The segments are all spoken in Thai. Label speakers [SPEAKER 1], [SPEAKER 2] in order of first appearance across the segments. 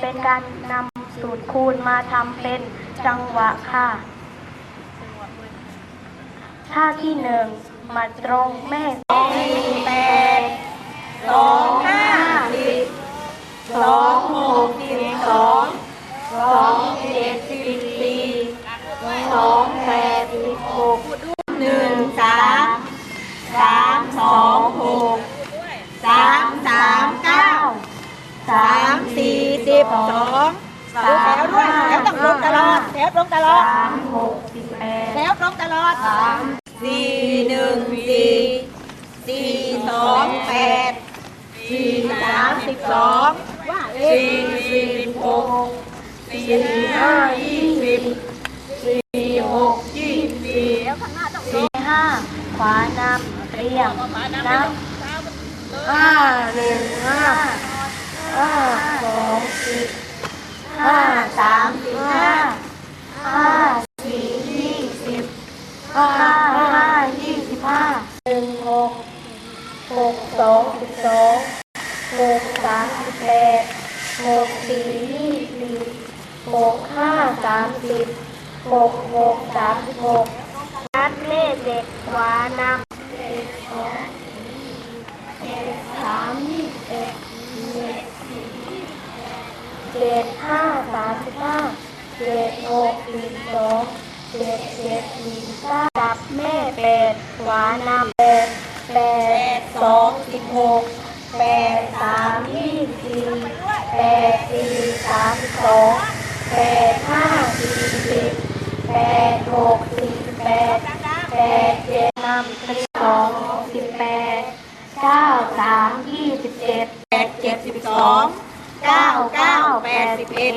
[SPEAKER 1] เป็นการนำสูตรคูณมาทำเป็นจังหวะค่ะ ท่าที่หนึ่งมาตรงแม่สองสี่แปดสองห้าสิบสองหกสิบสองสองเจ็ดสิบ บสอง
[SPEAKER 2] แถวด้วยแถวต้องตรงตลอดแถวตรงตลอด
[SPEAKER 1] สามหกสิบแปด
[SPEAKER 2] แถวตรงตลอด
[SPEAKER 1] สาม
[SPEAKER 2] สี่หนึ่งสี่สี่สองแปดสี่สามสิบสองว่
[SPEAKER 1] สี่สิบหกสี่ห้ายี่สิบสี่หกยี่สิบสี่ห้าขวานำเตรียมนับห้าหนึ่งห้าห้าสองสิบห้าสามสิบห้าห้าสี่ยี่สิบห้าห้ายี่สิบห้าหนึ่งหก หกสองสิบสองหกสามสิบแปดหกสี่ยี่สิบหกห้าสามสิบหกหกสามสิบหกนัดเลขเด็กขวานำเจ็ดสองเจ็ดสามยี่สิบเอ็ดเจ็ดห้าสามสิบห้าเจ็ดหกสี่สองเจ็ดเจ็ดสี่เก้าจับแม่แปดขวานำแปด แปดสองสิบหกแปดสามยี่สิบแปดสี่สามสองแปดห้าสี่สิบแปดหกสี่แปดแปดเจ็ดนำสิบสองสิบแปดเก้าสามยี่สิบเจ็ด
[SPEAKER 2] แปดเจ็ดสิบสองเก้าเก้าแปดสิบเอ็ด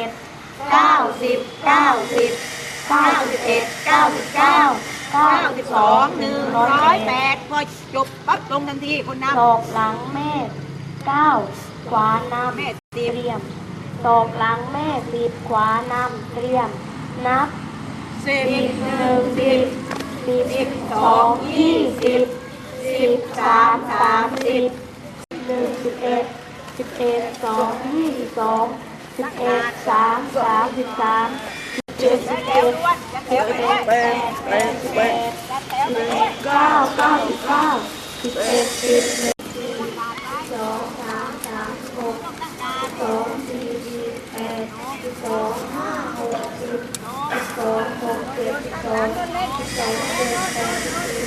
[SPEAKER 2] เก้าสิบเก้าสิบเก้าสิบเอ็ดเก้าสิบเก้า เก้าสิบสองหนึ่งร้อยแปดพอจบปั๊บลงทันทีคนนับ
[SPEAKER 1] ตอกหลังแม่เก้าขวานำ
[SPEAKER 2] แม่
[SPEAKER 1] เตรียมตอกหลังแม่สิบขวานำเตรียม นับ
[SPEAKER 2] สิบ
[SPEAKER 1] หนึ่งสิบสิบสองยี่สิบสิบสามสามสิบหนึ่งสิบเอ็ดสิบเอ็ดสองยี่สิบสองสิบเอ็ดสามสามสิบสาม
[SPEAKER 2] แถ
[SPEAKER 1] เอ็
[SPEAKER 2] ว
[SPEAKER 1] ด
[SPEAKER 2] ด้วยแถวด้วย
[SPEAKER 1] แปดแปดแปดเก้าเก้าสิบเก้าสิบเอ็ดสิบหนึ่งสองสามสามหกสองสี่สี่แปดสองห้าหกสิบสิบสองหกเจ็ดสองสองเจ็ดแปด